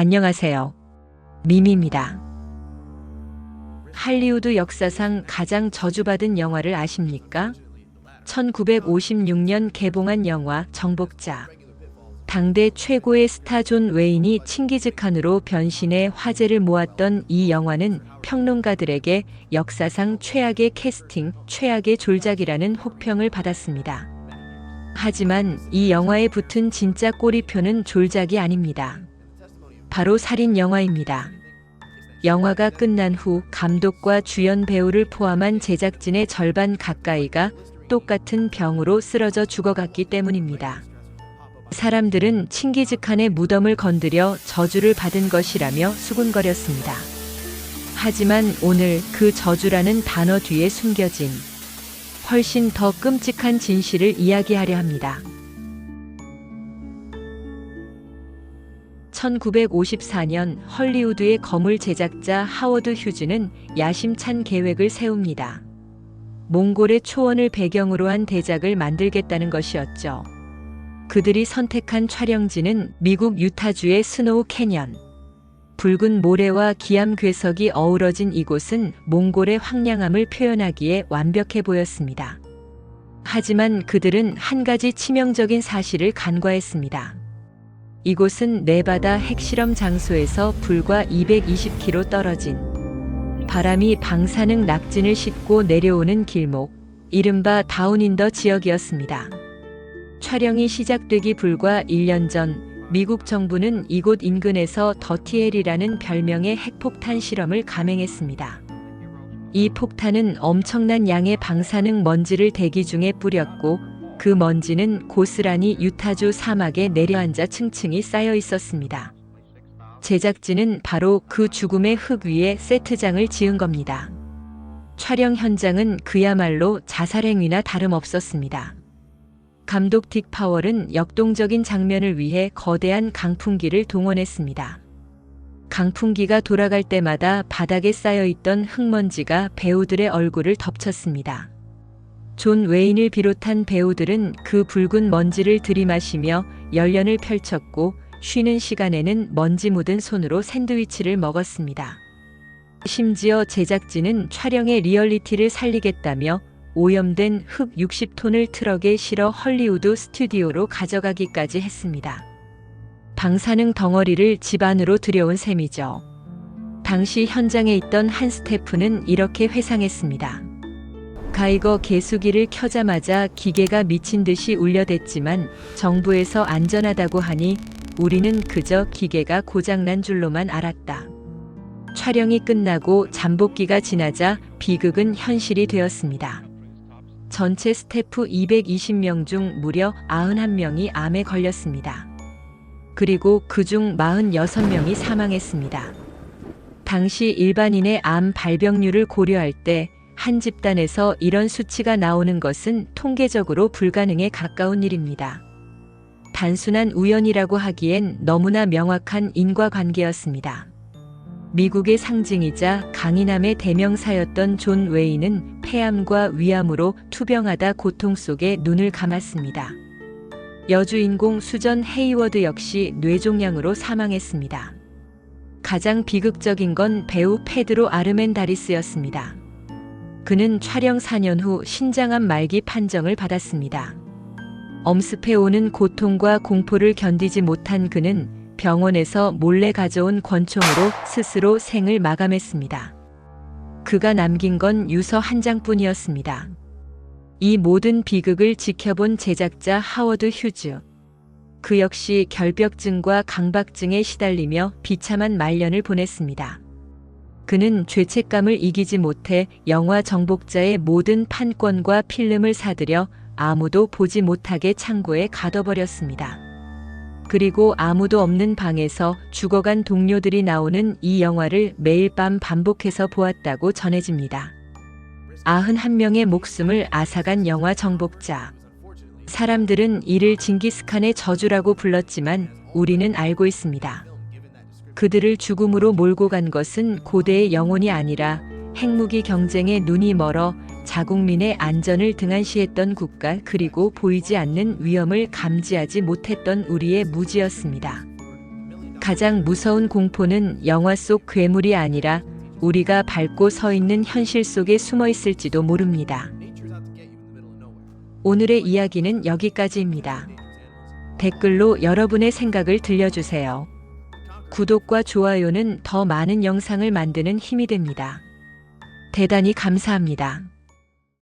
안녕하세요. 미미입니다. 할리우드 역사상 가장 저주받은 영화를 아십니까? 1956년 개봉한 영화 정복자. 당대 최고의 스타 존 웨인이 칭기즈 칸으로 변신해 화제를 모았던 이 영화는 평론가들에게 역사상 최악의 캐스팅, 최악의 졸작이라는 혹평을 받았습니다. 하지만 이 영화에 붙은 진짜 꼬리표는 졸작이 아닙니다. 바로 살인 영화입니다. 영화가 끝난 후 감독과 주연 배우를 포함한 제작진의 절반 가까이가 똑같은 병으로 쓰러져 죽어갔기 때문입니다. 사람들은 칭기즈칸의 무덤을 건드려 저주를 받은 것이라며 수군거렸습니다. 하지만 오늘 그 저주라는 단어 뒤에 숨겨진 훨씬 더 끔찍한 진실을 이야기하려 합니다. 1954년 헐리우드의 거물 제작자 하워드 휴즈는 야심찬 계획을 세웁니다. 몽골의 초원을 배경으로 한 대작을 만들겠다는 것이었죠. 그들이 선택한 촬영지는 미국 유타주의 스노우 캐년. 붉은 모래와 기암 괴석이 어우러진 이곳은 몽골의 황량함을 표현하기에 완벽해 보였습니다. 하지만 그들은 한 가지 치명적인 사실을 간과했습니다. 이곳은 네바다 핵실험 장소에서 불과 220km 떨어진 바람이 방사능 낙진을 싣고 내려오는 길목, 이른바 다운인더 지역이었습니다. 촬영이 시작되기 불과 1년 전 미국 정부는 이곳 인근에서 더티헬이라는 별명의 핵폭탄 실험을 감행했습니다. 이 폭탄은 엄청난 양의 방사능 먼지를 대기 중에 뿌렸고 그 먼지는 고스란히 유타주 사막에 내려앉아 층층이 쌓여 있었습니다. 제작진은 바로 그 죽음의 흙 위에 세트장을 지은 겁니다. 촬영 현장은 그야말로 자살행위나 다름없었습니다. 감독 딕 파월은 역동적인 장면을 위해 거대한 강풍기를 동원했습니다. 강풍기가 돌아갈 때마다 바닥에 쌓여 있던 흙먼지가 배우들의 얼굴을 덮쳤습니다. 존 웨인을 비롯한 배우들은 그 붉은 먼지를 들이마시며 열연을 펼쳤고 쉬는 시간에는 먼지 묻은 손으로 샌드위치를 먹었습니다. 심지어 제작진은 촬영의 리얼리티를 살리겠다며 오염된 흙 60톤을 트럭에 실어 헐리우드 스튜디오로 가져가기까지 했습니다. 방사능 덩어리를 집 안으로 들여온 셈이죠. 당시 현장에 있던 한 스태프는 이렇게 회상했습니다. 가이거 개수기를 켜자마자 기계가 미친 듯이 울려댔지만 정부에서 안전하다고 하니 우리는 그저 기계가 고장난 줄로만 알았다. 촬영이 끝나고 잠복기가 지나자 비극은 현실이 되었습니다. 전체 스태프 220명 중 무려 91명이 암에 걸렸습니다. 그리고 그중 46명이 사망했습니다. 당시 일반인의 암 발병률을 고려할 때 한 집단에서 이런 수치가 나오는 것은 통계적으로 불가능에 가까운 일입니다. 단순한 우연이라고 하기엔 너무나 명확한 인과관계였습니다. 미국의 상징이자 강인함의 대명사였던 존 웨이는 폐암과 위암으로 투병하다 고통 속에 눈을 감았습니다. 여주인공 수전 헤이워드 역시 뇌종양으로 사망했습니다. 가장 비극적인 건 배우 페드로 아르멘 다리스였습니다. 그는 촬영 4년 후 신장암 말기 판정을 받았습니다. 엄습해 오는 고통과 공포를 견디지 못한 그는 병원에서 몰래 가져온 권총으로 스스로 생을 마감했습니다. 그가 남긴 건 유서 한 장뿐이었습니다. 이 모든 비극을 지켜본 제작자 하워드 휴즈. 그 역시 결벽증과 강박증에 시달리며 비참한 말년을 보냈습니다. 그는 죄책감을 이기지 못해 영화 정복자의 모든 판권과 필름을 사들여 아무도 보지 못하게 창고에 가둬버렸습니다. 그리고 아무도 없는 방에서 죽어간 동료들이 나오는 이 영화를 매일 밤 반복해서 보았다고 전해집니다. 91명의 목숨을 앗아간 영화 정복자. 사람들은 이를 징기스칸의 저주라고 불렀지만 우리는 알고 있습니다. 그들을 죽음으로 몰고 간 것은 고대의 영혼이 아니라 핵무기 경쟁에 눈이 멀어 자국민의 안전을 등한시했던 국가 그리고 보이지 않는 위험을 감지하지 못했던 우리의 무지였습니다. 가장 무서운 공포는 영화 속 괴물이 아니라 우리가 밟고 서 있는 현실 속에 숨어 있을지도 모릅니다. 오늘의 이야기는 여기까지입니다. 댓글로 여러분의 생각을 들려주세요. 구독과 좋아요는 더 많은 영상을 만드는 힘이 됩니다. 대단히 감사합니다.